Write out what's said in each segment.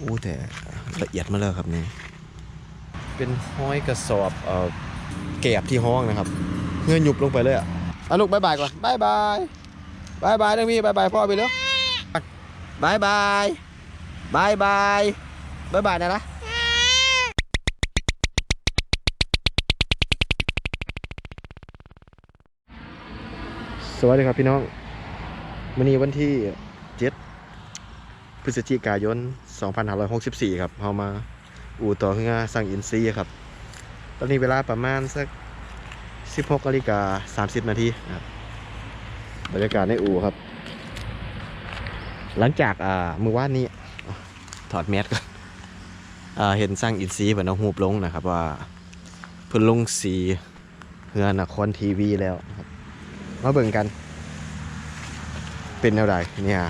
อู้แต่ละเอียดมาเลยครับนี่เป็นห้อยกระสอบเอ่อแกบที่ห้องนะครับเงื่อนยุบลงไปเลยอะอะลูกบายบายก่อนบายบายบายบายนะพี่บายบายพ่อไปเลยบายบายบายบายบายบายนะนะสวัสดีครับพี่น้องวันนี้วันที่7 พฤศจิกายน 2564 ครับเรามาอู่ต่อขึ้นมาสั่งอินซีครับ ตอนนี้เวลาประมาณสัก 16นาฬิกา30 นาทีครับบรรยากาศในอู่ครับ หลังจากอ่ามือว่านนี้ถอดแมสก่อนอเห็นสร้างอินซีเหมือนเอาหูบลงนะครับว่าเพิ่นลงสีเฮือนครทีวีแล้วครับ มาเบิ่งกัน เป็นแนวใดเนี่ย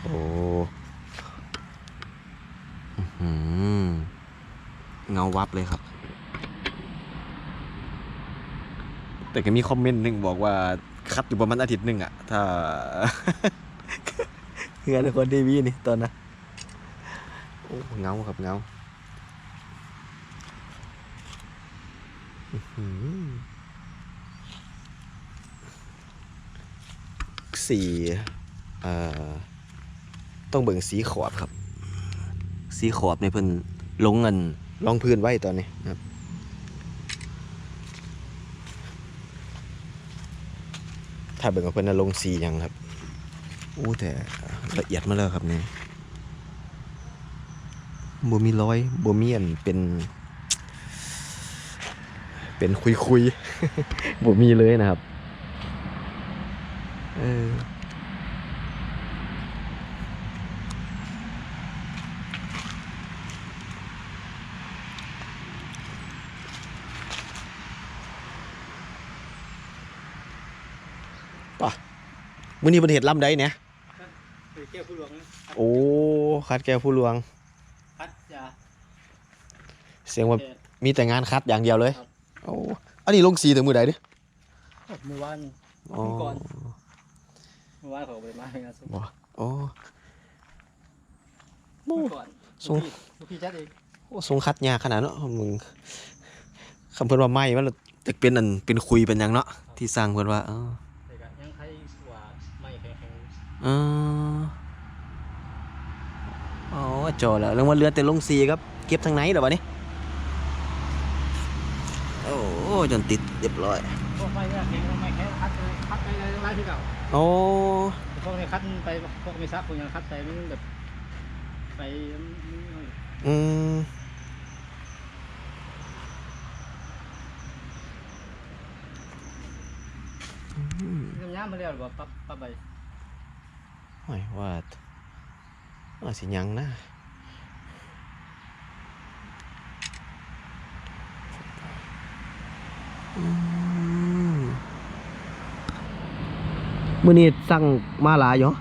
โอ้อื้อหือ เงาวับเลยครับ แต่ก็มีคอมเมนต์หนึ่งบอกว่า คัดอยู่ประมาณอาทิตย์หนึ่งอะถ้าเฮือนคนทีวีนี่ตอนนะโอ้เงาครับเงาสีเอ่อ ต้องเบิ่งสีขอบครับ สีขอบในเพิ่นลงเงินลองพื้นไว้ตอนนี้นะครับถ้าเบิ่งว่าเพิ่นน่ะลงสีหยังครับอู้แต่ละเอียดมาเลยครับนี่บ่มีรอยบ่มีอันเป็น เป็นคุยๆบ่มีเลยนะครับ เออ มื้อนี้เป็นเหตุลำใดเนี่ยไปเที่ยวผู้หลวงนะโอ้คัดแก้วผู้หลวงพัทยาเสียงว่าเขตมีแต่งานคัดอย่างเดียวเลยครับโอ้อันนี้ลงสีถึงมือใดดิเมื่อวานอ๋อก่อนเมื่อวานเขาไปมาให้นะสุบ่โอ้เมื่อก่อนส่งลูกพี่จัดเองโอ้ทรงคัดยากขนาดเนาะมึงคำเพิ่นว่าไม่มันจะเป็นอันเป็นคุยเป็นหยังเนาะที่สร้างเพิ่นว่าเออ แต่ก็ยังใครว่าไม่แข็ง เอออ๋อจอแล้วแล้วว่าเรือแต่ลงสีครับ เก็บทางไหนเดี๋ยววะนี่โอ้จนติดเรียบร้อยๆพวกไม่แข็งไม่แข็งคัดเลยคัดไปเลยไล่ที่เก่าโอ้แต่พวกนี้คัดไปพวกมีซักพวกยังคัดไปมันแบบไปอืมน้ำยามาแล้วหรือว่าปั๊บปั๊บไป โอ้ยว่าว่าสิหยังนะอืมมื้อนี้สั่งมาหลายอยู่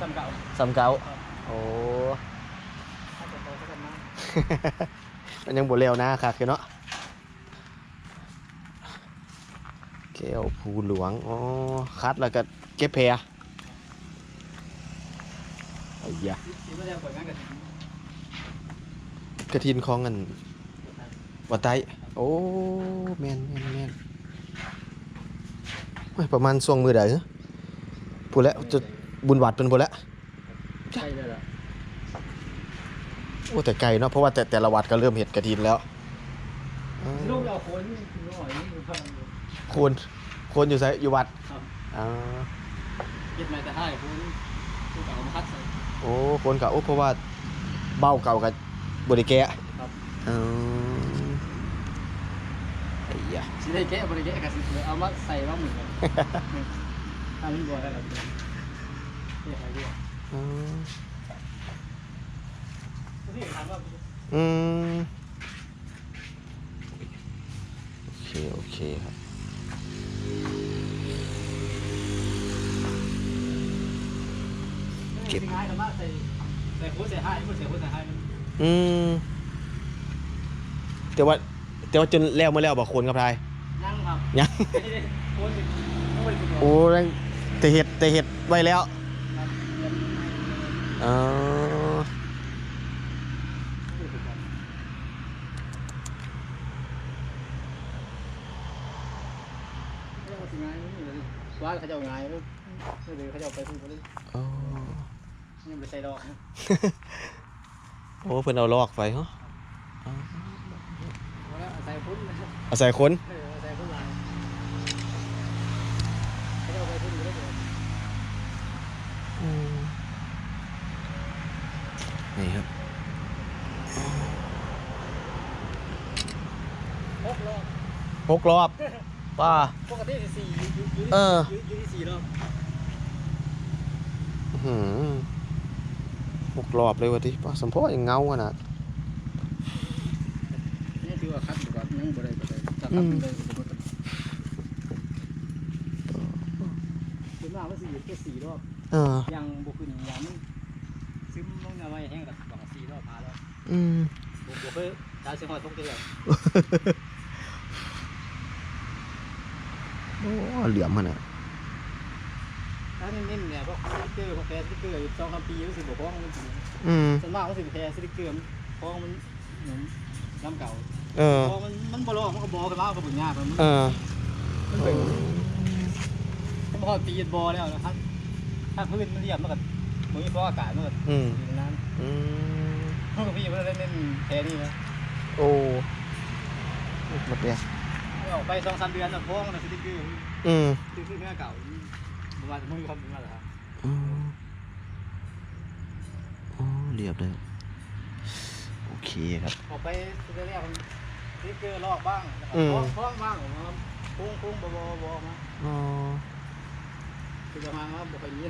ซ้ำเก่าสำเก่าโอ้ถ้าจะโตก็จะมามันยังบ่เร็วนะค่ะคือเนาะแก้วภูหลวง อ๋อ คัดแล้วก็ เก็บแพรไอ้ยะที่ไม่ได้ผลงานกับกระทินของอันวัดไตโอ้แม่นแม่นแม่นโอ้ยประมาณช่วงมือใดเหรอพูดแล้วจะบุญวัดเป็นพูดแล้วใช่เลยล่ะโอ้แต่ไกลเนาะเพราะว่าแต่แต่ละวัดก็เริ่มเห็ดกระถินแล้วอ๋อลูกเอาโคนนี่ลูกหน่อยนี่คือพังโคนโคนอยู่ไสอยู่วัดครั บอ๋อยึดมาแต่ให้คุณคุณเก่ามาคัดใส่โอ้โคนเก่าโอ้เพราะว่าเบ้าเก่ากับบริแกะครับอ๋อไอ้ยะสิได้แกะบริแกะกันสิเอามาใส่ว่าเหมือนกันทำนี่บ่ได้หรอกเรียกอะไรเรียกอ๋อที่ถามว่าอืมโอเค โอเคครับ ส่ให้อืมแต่ว่าแต่ว่าจนแล้วเมื่อแล้วบอกคนกับพายยังครับยังโค้ดต้องไปฝึกโอ้ยแต่เห็ดแต่เห็ดไว้แล้วคอ๋อเขาจะง่ายนี่เลยว่าเขาจะง่ายเลยเลยเขาจะไปพูดเลย อ๋อนี่ไปใส่ดอกนะโอ้เพิ่นเอาลอกไปเหรออ๋อแล้วใส่พุ่นนะเอาใส่คนเออใส่พุ่นลายเขาจะไปพุ่นเลยอืมนี่ครับหกรอบหกรอบป้า ปกติสี่อยู่อยู่อยู่เอออยู่อยู่ที่สี่รอบ อื้อหือ หกรอบเลยวะที่ป้าสมพอยังเงาขนาดนี่ถือว่าคัดอยู่กับยังบ่ได้บ่ได้ถ้าอืคัดมเลยก็บ่ต้องคุณว่าว่าสี่อยู่แค่สี่รอบเออยังบ่ขึ้นยังมันซึมลงเอาไว้แห้งกับบอกว่าสี่รอบพาแล้วอืมบ่บ่เคยดาวสิฮอดทุกเทื่อโอ้เหลี่ยมขนาด ถ้านิ่มๆเนี่ยพวกสติ๊กเกอร์พวกแพ้สติ๊กเกอร์อยู่2-3ปีรู้สึกบ่พ้องมันสิอืม ส่วนมากมันสิแพ้สติ๊กเกอร์มันพ้องมันเหมือนน้ำเก่าเออพอมันมันบ่ลอกมันก็บ่กันมาก็บ่ยากมันเออมันเป็นผมพอตีบ่แล้วนะครับ ถ้าพื้นมันเรียบมันก็บ่มีฟองอากาศมันก็อืม อยู่ในนั้นอืมเฮาก็พี่บ่ได้เล่นแพ้นี่นะโอ้หมดเลยออกไป2-3เดือนน่ะพ้องน่ะสติ๊กเกอร์อืม สติ๊กเกอร์เก่า บ่ว่าจะบ่มีความเป็นมาหรอกครับอืมโอ้เรียบเลยโอเคครับ ออกไปสติ๊กเกอร์แรกมันสติ๊กเกอร์ลอกบ้างแล้วก็อืมพ้องพ้องบ้างออกมาพุ่งพุ่งบ่บ่บ่ออกมาอ๋อคือประมาณว่าบ่ค่อยมี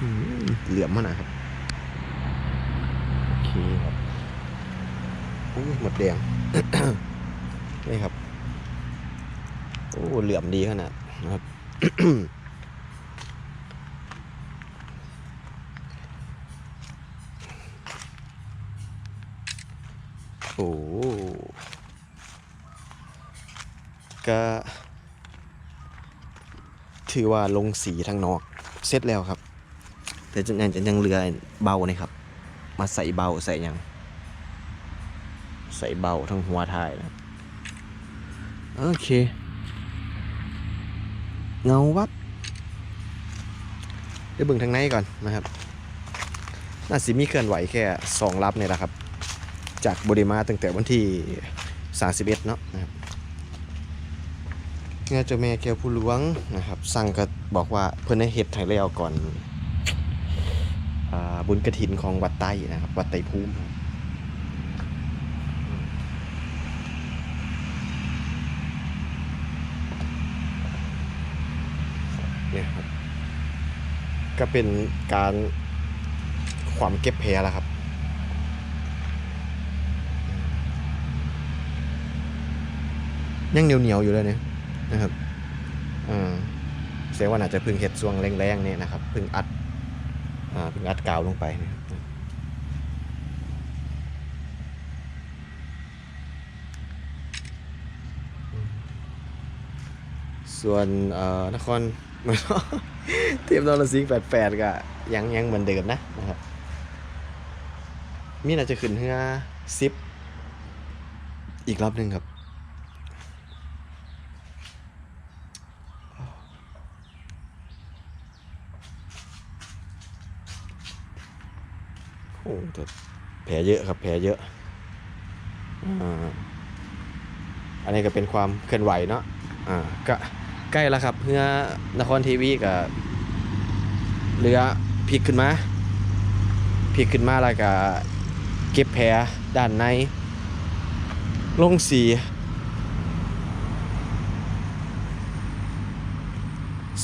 อืมเหลี่ยมขนาดครับ โอเคครับโอ้ยหมดแดง นี่ครับ โอ้เหลี่ยมดีขนาดนะครับโอ้ก็ถือว่าลงสีทางนอก เสร็จแล้วครับ แต่จะยังจะยังเหลือเบานี่ครับ มาใส่เบาใส่ยัง ใส่เบาทั้งหัวท้ายนะ โอเค เงาวับเดี๋ยวเบิ่งทางในก่อนนะครับน่าสิมีเคลื่อนไหวแค่สองลับเนี่ยแหละครับ จากบริมาตั้งแต่วันที่ 31 เนาะนะครับงาเจ้าแม่แก้วผู้หลวงนะครับ สั่งก็บอกว่าเพิ่นให้เฮ็ดให้แล้วก่อนอบุญกระถินของวัดไต้นะครับ วัดไต้ภูมิครับเนี่ยครับ ก็เป็นการความเก็บแพรแล้วครับยังเหนียวเหนียวๆอยู่เลยเนี่ยนะครับอ่าแสดงว่าน่าจจะพึ่งเห็ดช่วงแรงๆเนี่ยนะครับพึ่งอัดอ่าพึ่งอัดกาวลงไปนะครับส่วนเอ่อนคร เทียมนอร์ซิงแปดแปดก็ยังยังเหมือนเดิมนะนะครับ มีน่าจะขึ้นเฮือซิปอีกรอบหนึ่งครับโอ้แต่แผลเยอะครับแผลเยอะอ่าอันนี้ก็เป็นความเคลื่อนไหวเนาะอ่าก็ ใกล้แล้วครับเพื่อนครทีวีกับเรือพลิกขึ้นมาพลิกขึ้นมาแล้วก็เก็บแผลด้านในลงสี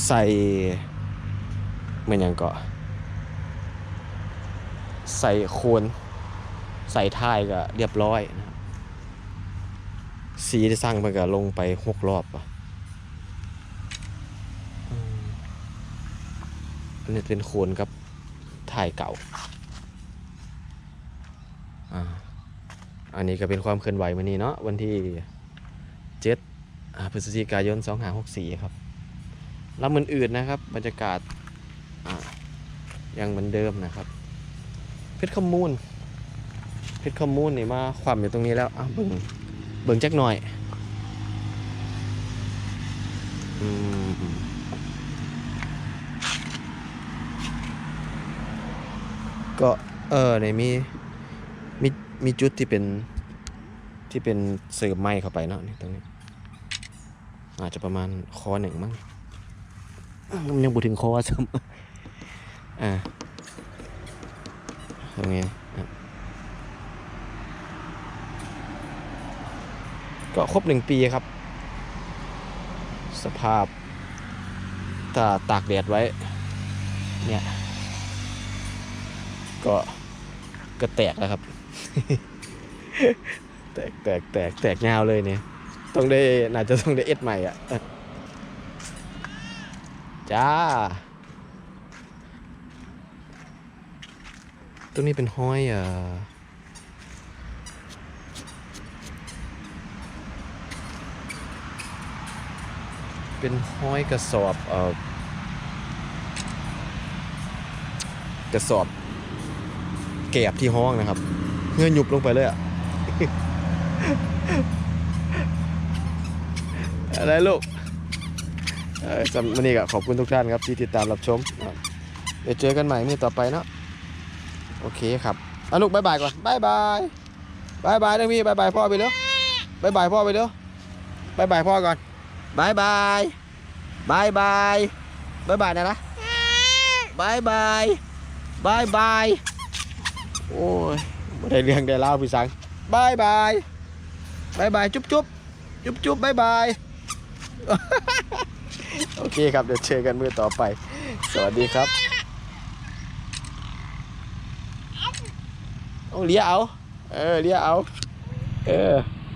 ใส่เหมือนอย่างเกาะใส่โคนใส่ท้ายก็เรียบร้อยนะครับสีที่สร้างมันก็ลงไปหกรอบอะอืมอั นนี้เป็นโคนกับถ่ายเก่า อ่า อันนี้ก็เป็นความเคลื่อนไหวมานี่เนาะวันที่เจ็ดพฤศจิกายนสองหาหกสี่ครับแล้วมันอื่นนะครับ บรรยากาศยังเหมือนเดิมนะครับ เพชรขมูล เพชรขมูลนี่มาความอยู่ตรงนี้แล้วอะเบิ่งเบิ่งจักหน่อย อืม ก็เออในมีมีมีจุดที่เป็นที่เป็นเสริมไม้เข้าไปเนาะนี่ตรงนี้อาจจะประมาณคอหนึ่งมั้งมันยังบุถึงคอซ้ำอ่าตรงนี้ก็ครบหนึ่งปีครับ สภาพถ้าตากแดดไว้ เนี่ย ก็ก็แตกแล้วครับ แตกแตกแตกแตกยาวเลยเนี่ย ต้องได้น่าจะต้องได้เอ็ดใหม่อะ จ้า ตรงนี้เป็นห้อยอะเป็นห้อยกระสอบเอ่อกระสอบ แกบที่ห้องนะครับ เงื่อนยุบลงไปเลยอะอะไรลูกสำวันนี้ก็ขอบคุณทุกท่านครับที่ติดตามรับชม เดี๋ยวเจอกันใหม่มื้อต่อไปเนาะโอเคครับอาลูกบายบายก่อนบายบายบายบายนะพี่บายบายพ่อไปเร็วบายบายพ่อไปเร็วบายบายพ่อก่อนบายบายบายบายบายบายนะนะบายบายบายบาย โอ้ยไม่ได้เรื่องได้เล่าวพี่สังบายบายบายบายจุ๊บจุ๊บจุ๊บจุ๊บบายบายโอเคครับเดี๋ยวเจอกันมือต่อไป สวัสดีครับเอาเลี้ยเอา เออเลี้ยเอา เออ